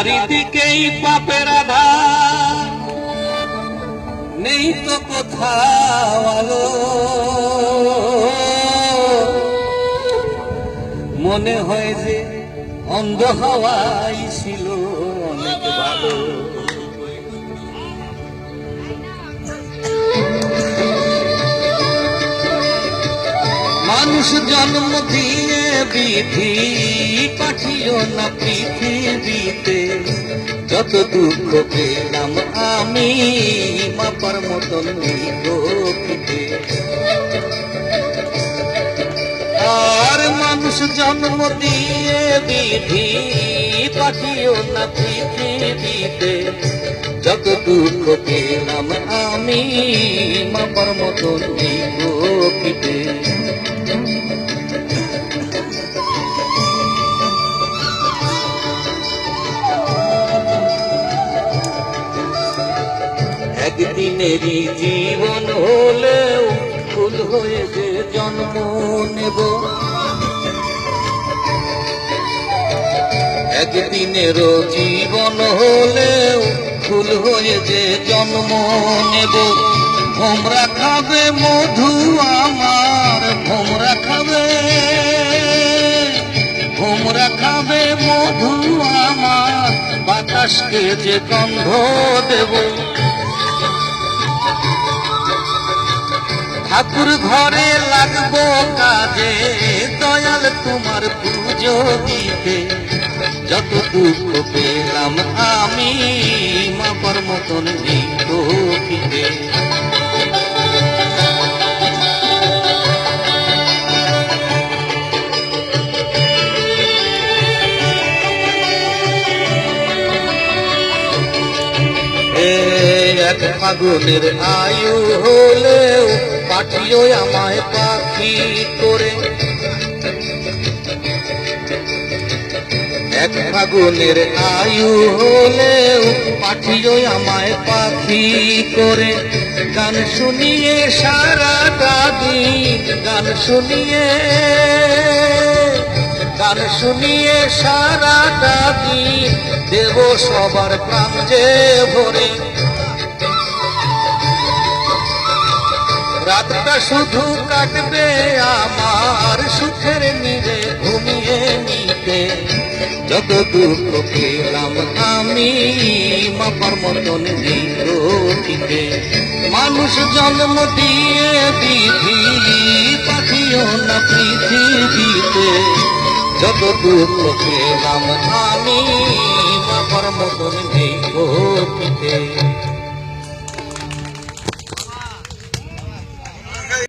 চারিদিকেই পাপের আধার। নেই তো কোথাও আলো। মনে হয় যে অন্ধ হওয়াই ছিল। মানুষ জন্ম দিয়ে বিধি পাঠিও না পৃথিবীতে। যত দুঃখ পেলাম আমি মাপার মতন আর মানুষ জন্ম দিয়ে বিধি পাঠিও না পৃথিবীতে। যত দুঃখ পেলাম আমি মাপার মতন নেই একদিনেরই জীবন হলেও ফুল হয়ে যে জন্ম নেব। একদিনেরও জীবন হলেও ফুল হয়ে যে জন্ম নেব। ভোমরা খাবে মধু আমার, ভোমরা খাবে। ভোমরা খাবে মধু আমার, বাতাসকে যে গন্ধ দেব। ঠাকুর ঘরে লাগবো কাজে, দয়াল তোমার পুজো দিতে। যত দুঃখ পেলাম আমি মাপার মতন দিতে এক ফাগুনের আয়ু হলেও পাঠিও আমায় পাখি করে। এক ফাগুনের আয়ু হলেও পাঠিও আমায় পাখি করে। গান শুনিয়ে সারা দিন গান শুনিয়ে গান শুনিয়ে সারা দিন দেব সবার প্রাণ যে রাতটা শুধু কাটবে আমার সুখের নিরে ঘুমিয়ে নিতে। যত দুঃখ পেলাম আমি মাপার মতন দিতে মানুষ জন্ম দিয়ে বিধি পাঠিও না পৃথিবীতে। যত দুঃখ পেলাম আমি মাপার মতন দিতে